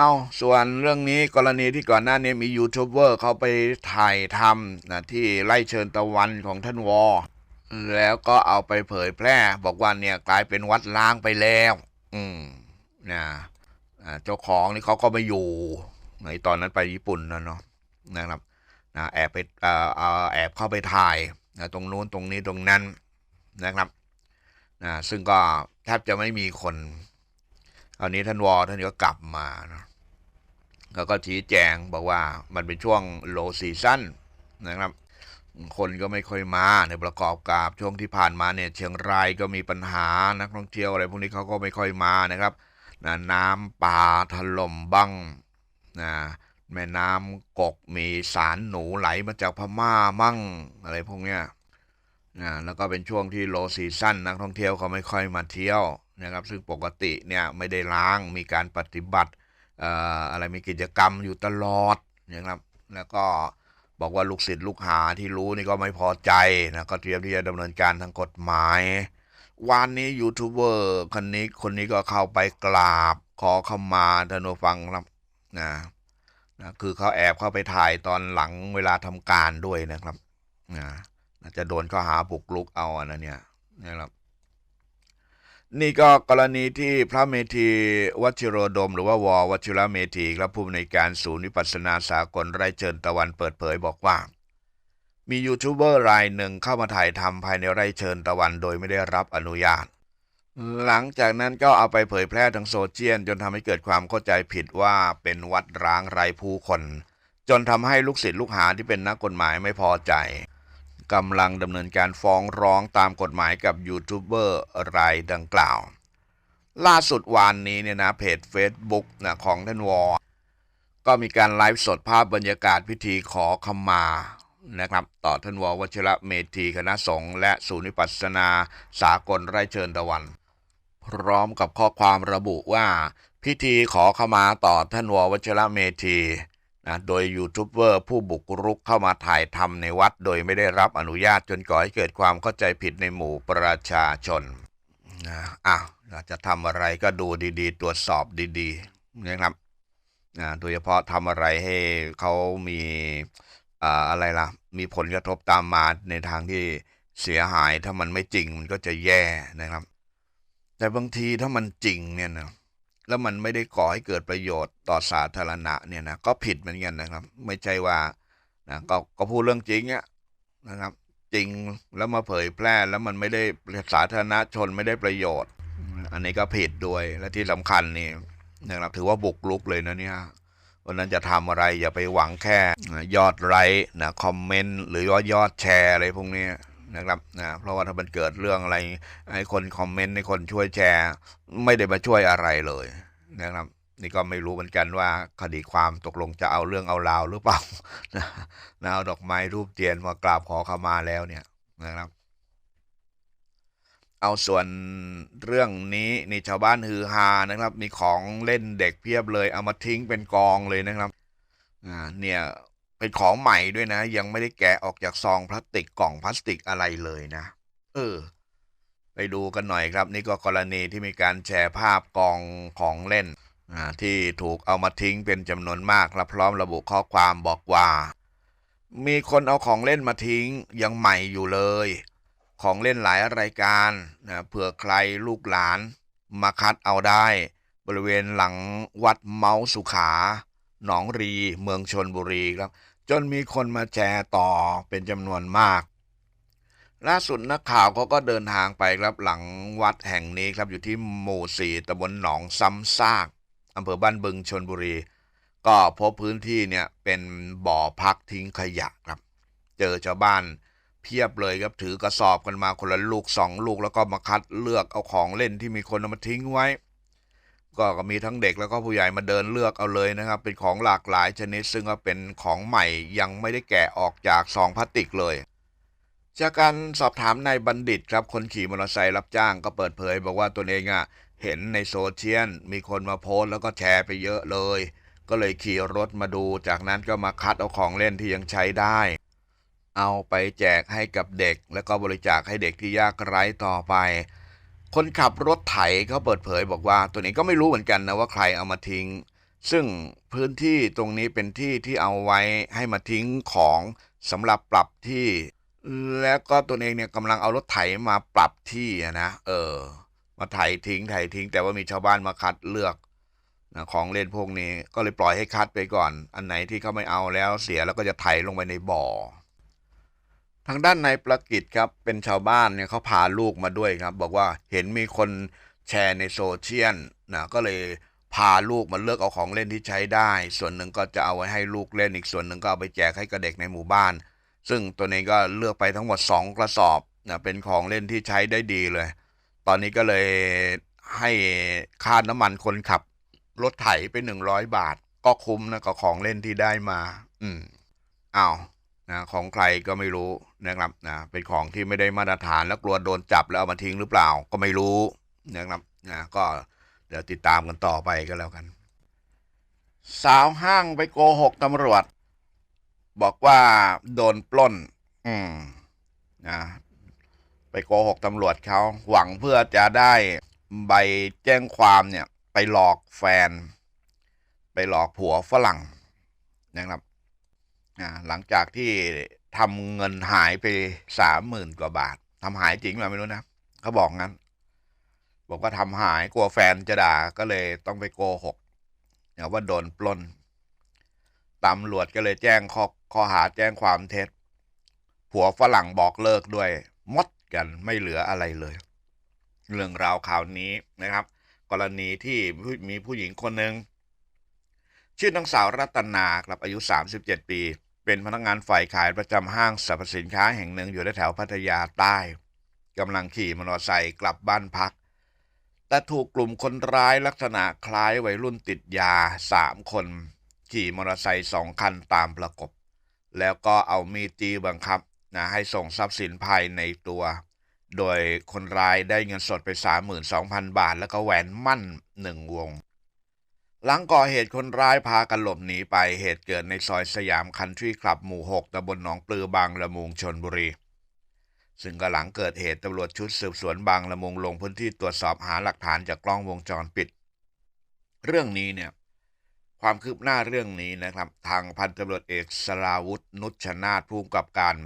เอาส่วนเรื่องนี้กรณีที่ก่อนหน้านี้มียูทูบเบอร์เขาไปถ่ายทำนะที่ไล่เชิญตะวันของท่านวอ แล้วก็เอาไปเผยแพร่ บอกว่าเนี่ยกลายเป็นวัดล้างไปแล้ว อืมนะเจ้าของนี่เขาก็ไม่อยู่ในตอนนั้นไปญี่ปุ่นนะเนาะนะครับนะแอบไปเอ่อเอ่อแอบเข้าไปถ่ายนะตรงนู้นตรงนี้ตรงนั้นนะครับนะซึ่งก็แทบจะไม่มีคนคราวนี้ท่านวอท่านก็กลับมานะ แล้วก็ชี้แจงบอกว่ามันเป็นช่วงโลซีซั่นนะครับ คนก็ไม่ค่อยมาในประกอบกับช่วงที่ผ่านมาเนี่ยเชียงรายก็มีปัญหานักท่องเที่ยวอะไรพวกนี้เขาก็ไม่ค่อยมานะครับน้ำป่าถล่มบ้างนะแม่น้ำกกมีสารหนูไหลมาจากพม่ามั่งอะไรพวกเนี้ยนะแล้วก็เป็นช่วงที่โลซีซั่นนักท่องเที่ยวเขาไม่ค่อยมาเที่ยวนะครับ ซึ่งปกติเนี่ยไม่ได้ล้างมีการปฏิบัติ อะไรมีกิจกรรมอยู่ตลอดนะครับแล้วก็บอกว่าลูกศิษย์ลูกหาที่รู้นี่ก็ไม่พอใจนะก็เตรียมที่จะดำเนินการทางกฎหมาย วันนี้ยูทูบเบอร์คนนี้คนนี้ก็เข้าไปกราบขอเข้ามาท่านผู้ฟังครับนะนะคือเขาแอบเข้าไปถ่ายตอนหลังเวลาทำการด้วยนะครับนะจะโดนข้อหาบุกลุกเอาอะนะเนี่ยนะครับ นี่ก็กรณีที่พระเมธีวัชิโรดม หรือว่าวอวชิระเมธีครับผู้อำนวยการศูนย์วิปัสสนาสากลไร่เจิญตะวันเปิดเผยบอกว่า มียูทูบเบอร์รายหนึ่งเข้ามาถ่ายทำภายในไร่เชิญตะวันโดยไม่ได้รับอนุญาต หลังจากนั้นก็เอาไปเผยแพร่ทางโซเชียลจนทำให้เกิดความเข้าใจผิดว่าเป็นวัดร้างไร้ผู้คน จนทำให้ลูกศิษย์ลูกหาที่เป็นนักกฎหมายไม่พอใจ กำลังดำเนินการฟ้องร้องตามกฎหมายกับยูทูบเบอร์รายดังกล่าว ล่าสุดวานนี้เนี่ยนะเพจ Facebook นะของท่านวอก็มีการไลฟ์สดภาพบรรยากาศพิธีขอขมานะครับต่อท่านววชิระเมธีคณะสงฆ์และศูนย์วิปัสสนาสากลไร่เชิญตะวัน พร้อมกับข้อความระบุว่า พิธีขอขมาต่อท่านววชิระเมธี นะโดยยูทูบเบอร์ผู้บุกรุกเข้ามาถ่ายทำในวัด โดยไม่ได้รับอนุญาตจนก่อให้เกิดความเข้าใจผิดในหมู่ประชาชนนะอะจะทำอะไรก็ดูดีๆ ตรวจสอบดีๆนะครับนะโดยเฉพาะทำอะไรให้เขามีอ่าอะไรล่ะ มีผลกระทบตามมาในทางที่เสียหายถ้ามันไม่จริงมันก็จะแย่นะครับ แต่บางทีถ้ามันจริงเนี่ยนะ แล้วมันไม่ได้ก่อให้เกิดประโยชน์ต่อสาธารณะเนี่ยนะก็ผิดเหมือนกันนะครับ ไม่ใช่ว่านะก็ก็พูดเรื่องจริงอะนะครับ จริงแล้วมาเผยแพร่แล้วมันไม่ได้สาธารณชนไม่ได้ประโยชน์ อันนี้ก็ผิดด้วยและที่สำคัญนี่นะครับถือว่าบุกลุกเลยนะเนี่ยวันนั้นจะทำอะไรอย่าไปหวังแค่ยอดไลค์นะคอมเมนต์หรือว่ายอดแชร์อะไรพวกนี้ นะครับนะเพราะว่าถ้ามันเกิดเรื่องอะไรให้คนคอมเมนต์ให้คนช่วยแชร์ ไม่ได้มาช่วยอะไรเลยนะครับ นี่ก็ไม่รู้เหมือนกันว่าคดีความตกลงจะเอาเรื่องเอาราวหรือเปล่านะนะเอาดอกไม้รูปเทียนมากราบขอขมาแล้วเนี่ยนะครับ เอาส่วนเรื่องนี้นี่ชาวบ้านฮือฮานะครับ มีของเล่นเด็กเพียบเลย เอามาทิ้งเป็นกองเลยนะครับอ่าเนี่ย เป็นของใหม่ด้วยนะ ยังไม่ได้แกะออกจากซองพลาสติกกล่องพลาสติกอะไรเลยนะ เออ ไปดูกันหน่อยครับ นี่ก็กรณีที่มีการแชร์ภาพกองของเล่นที่ถูกเอามาทิ้งเป็นจำนวนมากและพร้อมระบุข้อความบอกว่า มีคนเอาของเล่นมาทิ้งยังใหม่อยู่เลย ของเล่นหลายรายการนะเผื่อใครลูกหลานมาคัดเอาได้ บริเวณหลังวัดเมาสุขา หนองรี เมืองชนบุรีครับ จนมีคนมาแชร์ต่อเป็นจำนวนมาก ล่าสุดนักข่าวเขาก็เดินทางไปครับหลังวัดแห่งนี้ครับอยู่ที่หมู่สี่ตำบลหนองซ้ำซากอำเภอบ้านบึงชนบุรี ก็พบพื้นที่เนี่ยเป็นบ่อพักทิ้งขยะครับ เจอชาวบ้านเพียบเลยครับถือกระสอบกันมาคนละลูกสองลูกแล้วก็มาคัดเลือกเอาของเล่นที่มีคนเอามาทิ้งไว้ ก็มีทั้งเด็กแล้วก็ผู้ใหญ่มาเดินเลือกเอาเลยนะครับ เป็นของหลากหลายชนิด ซึ่งก็เป็นของใหม่ยังไม่ได้แกะออกจากซองพลาสติกเลยจากการสอบถามนายบัณฑิตครับคนขี่มอเตอร์ไซค์รับจ้างก็เปิดเผย บอกว่าตัวเองอะเห็นในโซเชียลมีคนมาโพสแล้วก็แชร์ไปเยอะเลย ก็เลยขี่รถมาดู จากนั้นก็มาคัดเอาของเล่นที่ยังใช้ได้ เอาไปแจกให้กับเด็ก แล้วก็บริจาคให้เด็กที่ยากไร้ต่อไป คนขับรถไถเขาเปิดเผยบอกว่า ตัวเองก็ไม่รู้เหมือนกันนะว่าใครเอามาทิ้ง ซึ่งพื้นที่ตรงนี้เป็นที่ที่เอาไว้ให้มาทิ้งของสำหรับปรับที่ แล้วก็ตัวเองเนี่ยกำลังเอารถไถมาปรับที่นะเออ มาไถทิ้งไถทิ้ง แต่ว่ามีชาวบ้านมาคัดเลือกนะของเล่นพวกนี้ก็เลยปล่อยให้คัดไปก่อน อันไหนที่เขาไม่เอาแล้วเสียแล้วก็จะไถลงไปในบ่อ ทางด้านในประกิจครับเป็นชาวบ้านเนี่ยเขาพาลูกมาด้วยครับ บอกว่าเห็นมีคนแชร์ในโซเชียลนะก็เลยพาลูกมาเลือกเอาของเล่นที่ใช้ได้ ส่วนหนึ่งก็จะเอาไว้ให้ลูกเล่นอีกส่วนหนึ่งก็เอาไปแจกให้กับเด็กในหมู่บ้าน ซึ่งตัวเองก็เลือกไปทั้งหมด 2 กระสอบนะเป็นของเล่นที่ใช้ได้ดีเลย ตอนนี้ก็เลยให้ค่าน้ำมันคนขับรถไถไป 100 บาท ก็คุ้มนะกับของเล่นที่ได้มา อืมอ้าว นะของใครก็ไม่รู้นะครับนะเป็นของที่ไม่ได้มาตรฐานแล้วกลัวโดนจับแล้วเอามาทิ้งหรือเปล่าก็ไม่รู้นะครับนะก็เดี๋ยวติดตามกันต่อไปก็แล้วกัน สาวห้างไปโกหกตำรวจ บอกว่าโดนปล้น อืมนะไปโกหกตำรวจเขาหวังเพื่อจะได้ใบแจ้งความเนี่ย ไปหลอกแฟน ไปหลอกผัวฝรั่งนะครับ อ่าหลังจากที่ทำเงินหายไปสามหมื่นกว่าบาททำหายจริงไหมไม่รู้นะเขาบอกงั้น บอกว่าทำหายกลัวแฟนจะด่าก็เลยต้องไปโกหกเนี่ยว่าโดนปล้นตำรวจก็เลยแจ้งข้อข้อหาแจ้งความเท็จ ผัวฝรั่งบอกเลิกด้วยมดกันไม่เหลืออะไรเลย เรื่องราวข่าวนี้นะครับ กรณีที่มีผู้หญิงคนหนึ่งชื่อนางสาวรัตนาครับอายุ 37 ปี เป็นพนักงานฝ่ายขายประจำห้างสรรพสินค้าแห่งหนึ่งอยู่แถวพัทยาใต้กำลังขี่มอเตอร์ไซค์กลับบ้านพัก แต่ถูกกลุ่มคนร้ายลักษณะคล้ายวัยรุ่นติดยาสามคน ขี่มอเตอร์ไซค์สองคันตามประกบ แล้วก็เอามีดจีบังคับนะให้ส่งทรัพย์สินภายในตัว โดยคนร้ายได้เงินสดไป 32,000 บาท แล้วก็แหวนมั่นหนึ่งวง หลังก่อเหตุคนร้ายพากันหลบหนีไปเหตุเกิดในซอยสยามคันทรีคลับหมู่ 6ตำบลหนองปลือบางละมุงชนบุรี ซึ่งก็หลังเกิดเหตุตำรวจชุดสืบสวนบางละมุงลงพื้นที่ตรวจสอบหาหลักฐานจากกล้องวงจรปิด เรื่องนี้เนี่ยความคืบหน้าเรื่องนี้นะครับ ทางพันตำรวจเอกสราวุธนุชนาถผู้กำกับการ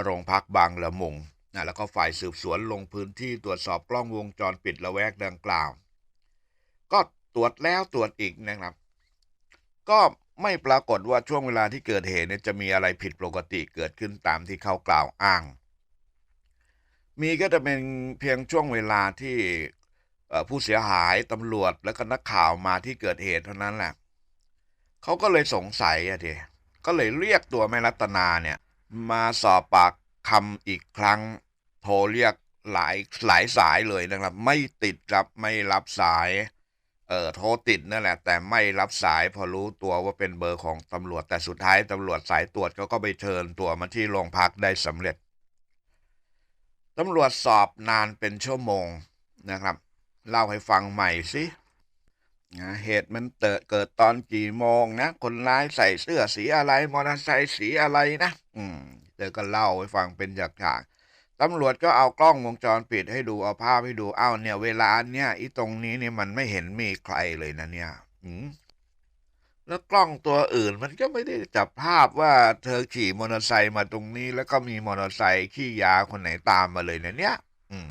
โรงพักบางละมุงนะแล้วก็ฝ่ายสืบสวนลงพื้นที่ตรวจสอบกล้องวงจรปิดละแวกดังกล่าว ก็ ตรวจแล้วตรวจอีกนะครับ ก็ไม่ปรากฏว่าช่วงเวลาที่เกิดเหตุเนี่ยจะมีอะไรผิดปกติเกิดขึ้นตามที่เขากล่าวอ้าง มีก็จะเป็นเพียงช่วงเวลาที่ผู้เสียหายตำรวจและก็นักข่าวมาที่เกิดเหตุเท่านั้นแหละเขาก็เลยสงสัยอะทีก็เลยเรียกตัวแม่รัตนาเนี่ย มาสอบปากคำอีกครั้ง โทรเรียกหลายหลายสายเลยนะครับ ไม่ติดครับไม่รับสาย เออโทรติดนั่นแหละ แต่ไม่รับสายพอรู้ตัวว่าเป็นเบอร์ของตำรวจแต่สุดท้ายตำรวจสายตรวจเขาก็ไปเชิญตัวมาที่โรงพักได้สำเร็จตำรวจสอบนานเป็นชั่วโมงนะครับ เล่าให้ฟังใหม่สินะเหตุมันเกิดเกิดตอนกี่โมงนะ คนร้ายใส่เสื้อสีอะไร มอเตอร์ไซค์สีอะไรนะ อืมเธอก็เล่าให้ฟังเป็นจากฉาก ตำรวจก็เอากล้องวงจรปิดให้ดูเอาภาพให้ดูอ้าวเนี่ยเวลาเนี้ยอีตรงนี้เนี่ยมันไม่เห็นมีใครเลยนะเนี่ยอืมแล้วกล้องตัวอื่นมันก็ไม่ได้จับภาพว่าเธอขี่มอเตอร์ไซค์มาตรงนี้ แล้วก็มีมอเตอร์ไซค์ขี่ยาคนไหนตามมาเลยนะเนี่ย อืม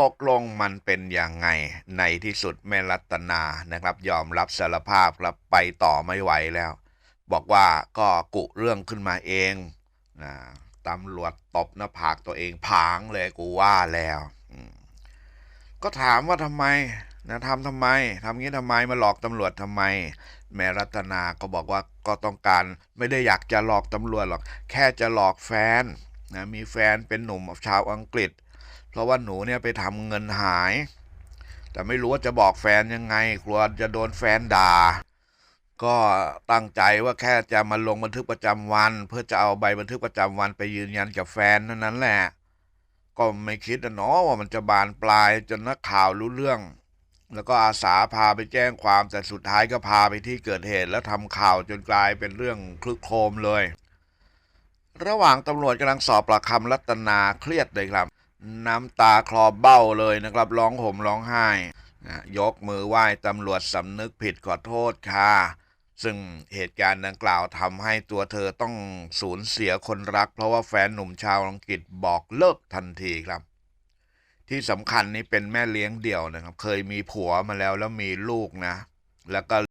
ตกลงมันเป็นยังไงในที่สุดแม่รัตนานะครับ ยอมรับสารภาพครับไปต่อไม่ไหวแล้ว บอกว่าก็กุเรื่องขึ้นมาเองนะ ตำรวจตบหน้าผากตัวเองผางเลยกูว่าแล้วก็ถามว่าทำไมนะทำทำไมทำงี้ทำไมมาหลอกตำรวจทำไม แม่รัตนาก็บอกว่าก็ต้องการไม่ได้อยากจะหลอกตำรวจหรอก แค่จะหลอกแฟนนะมีแฟนเป็นหนุ่มชาวอังกฤษ เพราะว่าหนูเนี่ยไปทำเงินหาย แต่ไม่รู้ว่าจะบอกแฟนยังไง กลัวจะโดนแฟนด่า ก็ตั้งใจว่าแค่จะมาลงบันทึกประจำวัน เพื่อจะเอาใบบันทึกประจำวันไปยืนยันกับแฟนเท่านั้นแหละ ก็ไม่คิดนะเนาะว่ามันจะบานปลายจนนักข่าวรู้เรื่อง แล้วก็อาสาพาไปแจ้งความแต่สุดท้ายก็พาไปที่เกิดเหตุ แล้วทำข่าวจนกลายเป็นเรื่องคลึกโครมเลย ระหว่างตำรวจกำลังสอบปากคำรัตนาเครียดเลยครับ น้ำตาคลอเบ้าเลยนะครับ ร้องห่มร้องไห้ยกมือไหว้ตำรวจสำนึกผิดขอโทษค่ะ ซึ่งเหตุการณ์ดังกล่าวทำให้ตัวเธอต้องสูญเสียคนรัก เพราะว่าแฟนหนุ่มชาวอังกฤษบอกเลิกทันทีครับ ที่สำคัญนี่เป็นแม่เลี้ยงเดี่ยวนะครับ เคยมีผัวมาแล้วแล้วมีลูกนะ แล้วก็